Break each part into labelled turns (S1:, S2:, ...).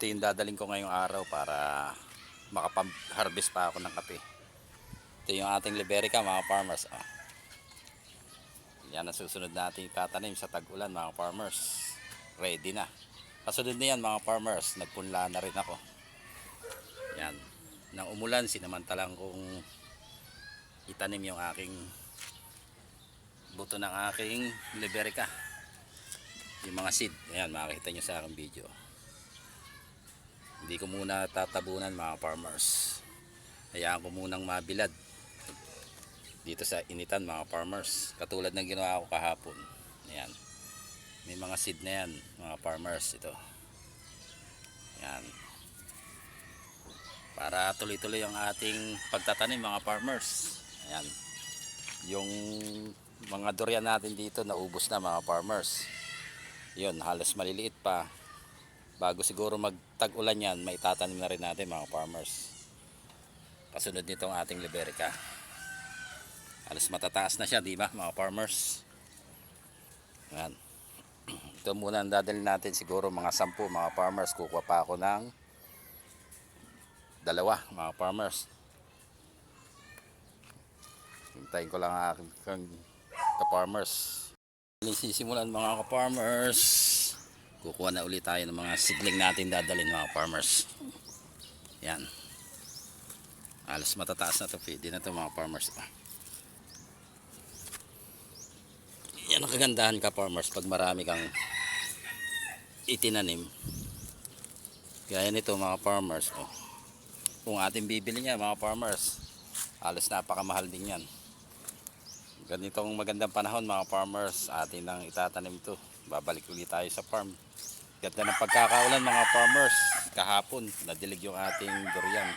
S1: Ito yung dadaling ko ngayong araw para makapag-harvest pa ako ng kape. Ito yung ating Liberica mga farmers. Oh. Yan ang susunod natin tatanim sa tag-ulan mga farmers. Ready na. Kasunod na yan mga farmers. Nagpunla na rin ako. Yan. Nang umulan, sinamantalang kong itanim yung aking buto ng aking Liberica. Yung mga seed. Ayan, makikita nyo sa aking video. Hindi ko muna tatabunan mga farmers. Hayaan ko munang mabilad dito sa initan mga farmers. Katulad ng ginawa ko kahapon. Ayan. May mga seed na yan mga farmers ito. Ayan. Para tuloy-tuloy ang ating pagtatanim mga farmers. Ayan. Yung mga durian natin dito naubos na mga farmers. Yun, halos maliliit pa. Bago siguro magtag-ulan yan, may tatanim na rin natin mga farmers. Kasunod nitong ating Liberica. Halos matataas na siya, di ba mga farmers? Yan. Ito muna ang dadalhin natin siguro mga sampu mga farmers. Kukuha pa ako ng dalawa mga farmers. Hintayin ko lang ang aking ka-farmers. Sisimulan mga ka-farmers. Kukuha na ulit tayo ng mga sidling natin dadalhin mga farmers. Yan. Alas matataas na to. Pwede na to mga farmers. Yan ang kagandahan ka farmers pag marami kang itinanim. Gaya nito mga farmers. Oh. Kung ating bibili niya mga farmers, halos napakamahal din yan. Ganitong magandang panahon mga farmers, atin nang itatanim ito. Babalik ulit tayo sa farm. Ganda ng pagkakaulan mga farmers. Kahapon, nadilig yung ating durian.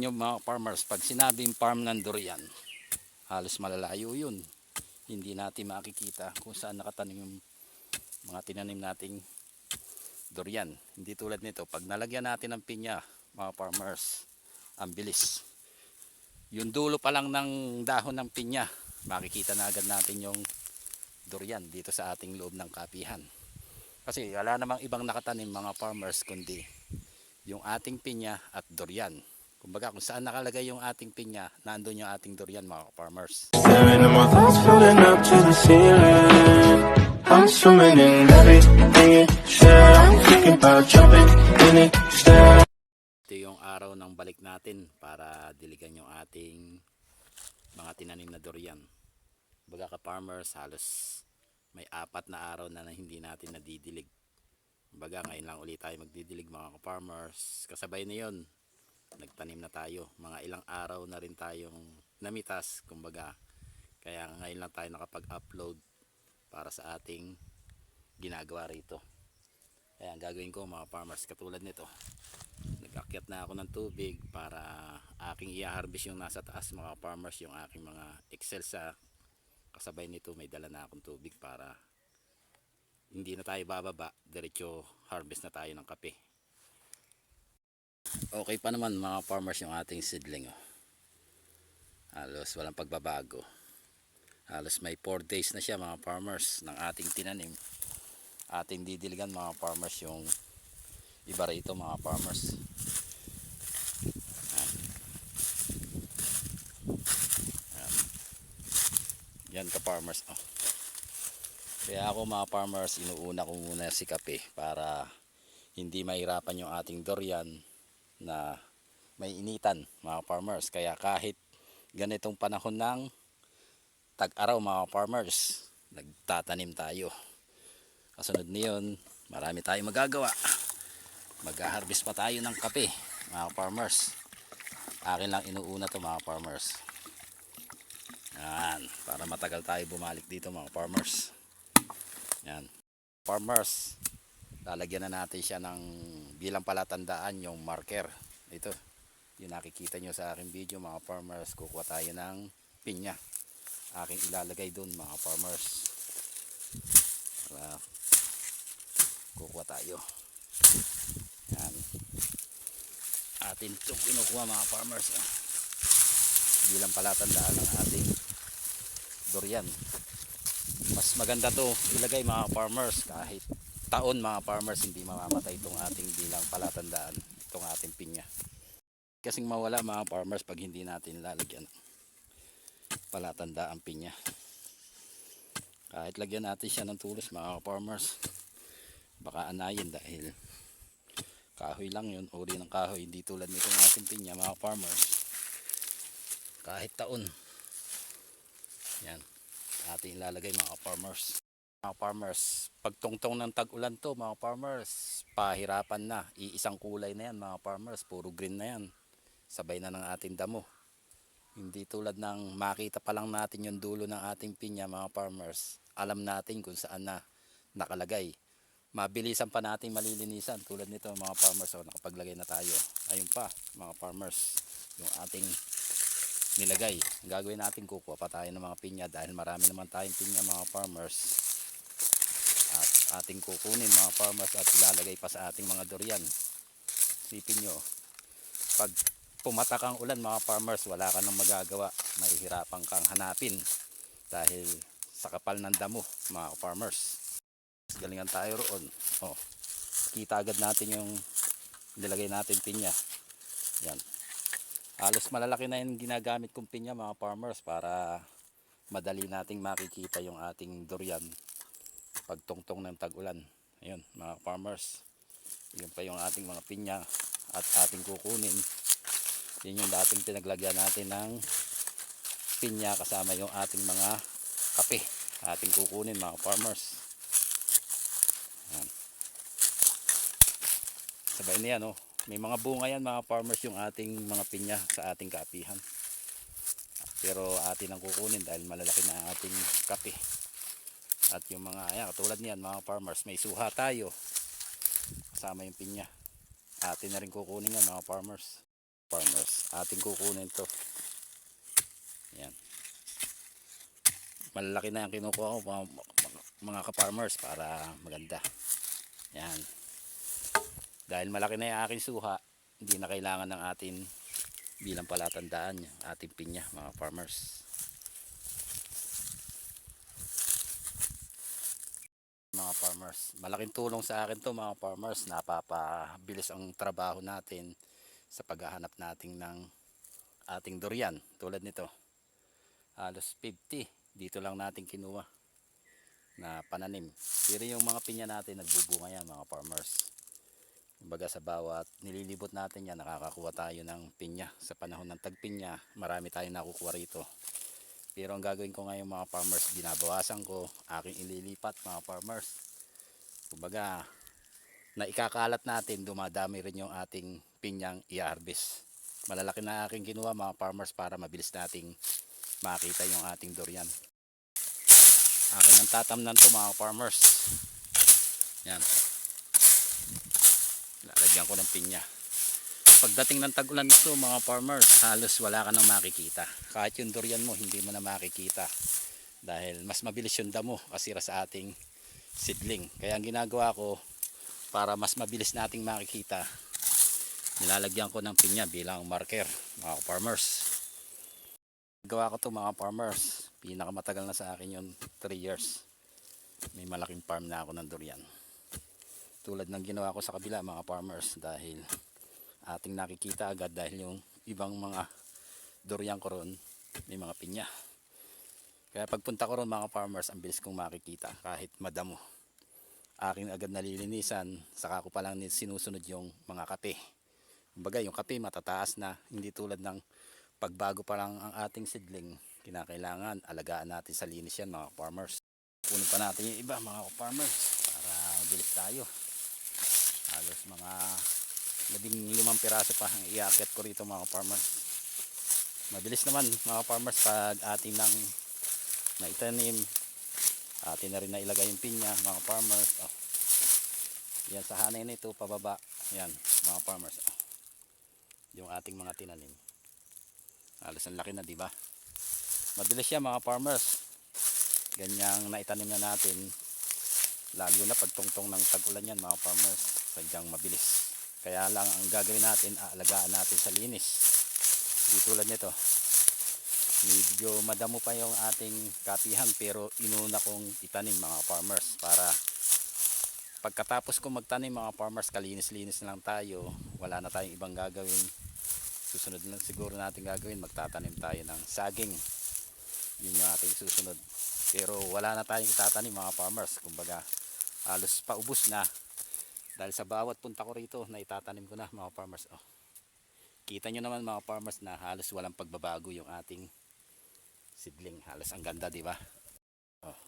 S1: Yung mga farmers, pag sinabing farm ng durian, halos malalayo yun. Hindi natin makikita kung saan nakatanim yung mga tinanim nating durian. Hindi tulad nito, pag nalagyan natin ng pinya, mga farmers, ang bilis. Yung dulo pa lang ng dahon ng pinya, makikita na agad natin yung durian dito sa ating loob ng kapihan. Kasi wala namang ibang nakatanim mga farmers kundi yung ating pinya at durian. Kumbaga kung saan nakalagay yung ating pinya, nandun yung ating durian mga farmers.
S2: I'm swimming in everything. I'm thinking about jumping in it.
S1: Ito yung araw ng balik natin para diligan yung ating mga tinanim na durian. Baga ka farmers, halos may apat na araw na, na hindi natin nadidilig. Baga ngayon lang ulit tayo magdidilig mga ka-farmers. Kasabay na yon nagtanim na tayo. Mga ilang araw na rin tayong namitas, kumbaga. Kaya ngayon lang tayo nakapag-upload para sa ating ginagawa rito. Kaya ang gagawin ko mga farmers, katulad nito. Nag-akyat na ako ng tubig para aking i-harvest yung nasa taas mga farmers, yung aking mga excel sa kasabay nito may dala na akong tubig para hindi na tayo bababa, diretso harvest na tayo ng kape. Okay pa naman mga farmers yung ating seedling. Oh. Halos walang pagbabago. Halos may 4 days na siya mga farmers ng ating tinanim. Ating didiligan mga farmers yung iba rito mga farmers. Yan. Yan. Ka farmers. Oh. Kaya ako mga farmers, inuuna ko muna si kape para hindi mahirapan yung ating durian na may initan mga farmers. Kaya kahit ganitong panahon ng tag-araw mga farmers, nagtatanim tayo. Kasunod niyon, marami tayong magagawa. Mag-harvest pa tayo ng kape, mga farmers. Akin lang inuuna to mga farmers. Yan, para matagal tayo bumalik dito mga farmers. Yan. Farmers, lalagyan na natin siya ng bilang palatandaan yung marker. Ito, yung nakikita nyo sa aking video mga farmers, kukuha tayo ng pinya. Aking ilalagay doon mga farmers. Para kukuha tayo. Yan. Atin itong kinukuha mga farmers. Bilang palatandaan ng ating durian. Mas maganda to ilagay mga farmers kahit taon mga farmers hindi mamamatay itong ating bilang palatandaan itong ating pinya. Kasing mawala mga farmers pag hindi natin lalagyan palatandaan pinya. Kahit lagyan natin siya ng tulos mga farmers baka anayin dahil kahoy lang yun uri ng kahoy hindi tulad nitong ating pinya mga farmers kahit taon yan ating ilalagay mga farmers mga farmers pagtungtong ng tag-ulan to mga farmers pahirapan na. Iisang kulay na yan mga farmers puro green na yan. Sabay na ng ating damo. Hindi tulad ng makita pa lang natin yung dulo ng ating pinya mga farmers. Alam natin kung saan na nakalagay. Mabilisan pa natin malilinisan tulad nito mga farmers. Oh, nakapaglagay na tayo. Ayun pa mga farmers yung ating nilagay. Ang gagawin natin kukuha pa tayo ng mga pinya dahil marami naman tayong pinya mga farmers ating kukunin mga farmers at ilalagay pa sa ating mga durian. Sipin nyo pag pumatak ang ulan mga farmers wala ka nang magagawa. Mahihirapan kang hanapin dahil sa kapal ng damo mga farmers. Galingan tayo roon. Oh, kita agad natin yung nilagay natin pinya. Yan. Halos malalaki na yung ginagamit kong pinya mga farmers para madali nating makikita yung ating durian pagtungtong ng tag-ulan. Ayun mga farmers. Yun pa yung ating mga pinya at ating kukunin. Yun yung dating pinaglagyan natin ng pinya kasama yung ating mga kape. Ating kukunin mga farmers. Yan. sabay na yan oh. may mga bunga yan mga farmers yung ating mga pinya sa ating kapihan. Pero atin ang kukunin dahil malalaki na ang ating kape at yung mga ayan, katulad niyan mga farmers may suha tayo. Kasama yung pinya. Atin na rin kukunin yan mga farmers. Farmers ating kukunin to. Yan malalaki na yung kinukuha ko mga, mga, ka-farmers para maganda. Yan dahil malaki na yung aking suha hindi na kailangan ng atin bilang palatandaan ating pinya mga farmers mga farmers. Malaking tulong sa akin to mga farmers. Napapabilis ang trabaho natin sa paghahanap natin ng ating durian tulad nito. Halos 50 dito lang natin kinuha na pananim. Pero yung mga pinya natin nagbubunga yan mga farmers. Kumbaga sa bawat nililibot natin yan, nakakakuha tayo ng pinya. Sa panahon ng tagpinya, marami tayong nakukuha rito. Pero ang gagawin ko ngayon mga farmers, binabawasan ko, aking ililipat mga farmers. Kumbaga, na ikakalat natin, dumadami rin yung ating pinyang i-harvest. Malalaki na aking kinuha mga farmers para mabilis nating makita yung ating durian. Akin ang tatamnan to mga farmers. Yan lalagyan ko ng pinya pagdating ng tag-ulan nito mga farmers halos wala ka nang makikita. Kahit yung durian mo hindi mo na makikita. Dahil mas mabilis yung damo kasira sa ating seedling kaya ang ginagawa ko para mas mabilis nating makikita nilalagyan ko ng pinya bilang marker mga farmers. Gawa ko to mga farmers. Pinakamatagal na sa akin yung 3 years. May malaking farm na ako ng durian. Tulad ng ginawa ko sa kabila mga farmers dahil ating nakikita agad dahil yung ibang mga durian ko ron may mga pinya. Kaya pagpunta ko ron mga farmers ang bilis kong makikita kahit madamo. Aking agad nalilinisan saka ko palang sinusunod yung mga kape. Kumbaga yung kape matataas na. Hindi tulad ng pagbago pa lang ang ating seedling kinakailangan alagaan natin sa linis yan mga farmers. Puno pa natin yung iba mga farmers para mabilis tayo. Halos mga labing limang piraso pa ang iaakit ko rito mga farmers mabilis naman mga farmers pag atin nang naitanim atin na rin na ilagay yung pinya mga farmers oh. yan sa hanay nito pababa. Yan mga farmers oh. yung ating mga tinanim. Halos ang laki na di ba? Mabilis yan mga farmers ganyang naitanim na natin. Lalo na pagtungtong ng tag-ulan yan mga farmers sadyang mabilis kaya lang ang gagawin natin aalagaan natin sa linis. Di tulad nito. Medyo madamo pa yung ating katihan pero inuna kong itanim mga farmers para pagkatapos kong magtanim mga farmers kalinis-linis lang tayo. Wala na tayong ibang gagawin. Susunod lang siguro natin gagawin magtatanim tayo ng saging. Yun yung ating susunod. Pero wala na tayong itatanim mga farmers. Kumbaga halos paubos na dahil sa bawat punta ko rito na itatanim ko na mga farmers. Oh. kita nyo naman mga farmers na halos walang pagbabago yung ating sidling. Halos ang ganda di ba? Oh.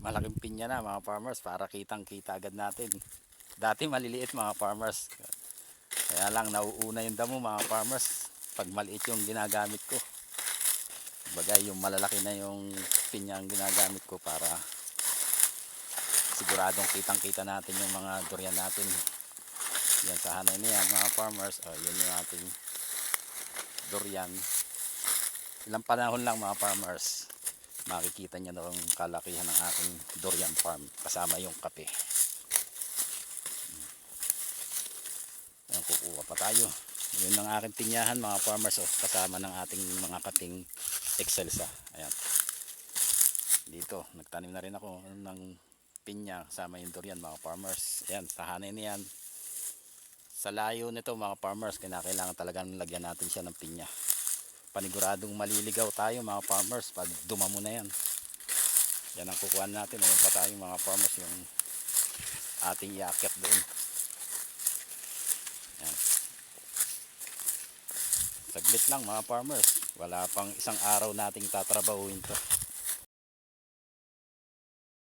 S1: malaking pinya na mga farmers para kitang kita agad natin. Dati maliliit mga farmers. Kaya lang nauuna yung damo mga farmers pag maliit yung ginagamit ko. Bagay yung malalaki na yung pinya ang ginagamit ko para siguradong kitang kita natin yung mga durian natin. Yan sa hanay niya mga farmers. Oh, yun yung ating durian. Ilang panahon lang mga farmers makikita nyo na yung kalakihan ng ating durian farm. Kasama yung kape. Yan kukuha pa tayo. Yun ang aking tinyahan mga farmers. Oh, kasama ng ating mga kaping excelsa. Ayan. Dito nagtanim na rin ako ng pinya kasama yung durian mga farmers. Ayan sa hanay niyan sa layo nito mga farmers kinakailangan talagang lagyan natin siya ng pinya. Paniguradong maliligaw tayo mga farmers pag dumamo na yan. Yan ang kukuhan natin. Ayun pa tayo mga farmers yung ating iakyat doon. Yan saglit lang mga farmers. Wala pang isang araw nating tatrabahuin to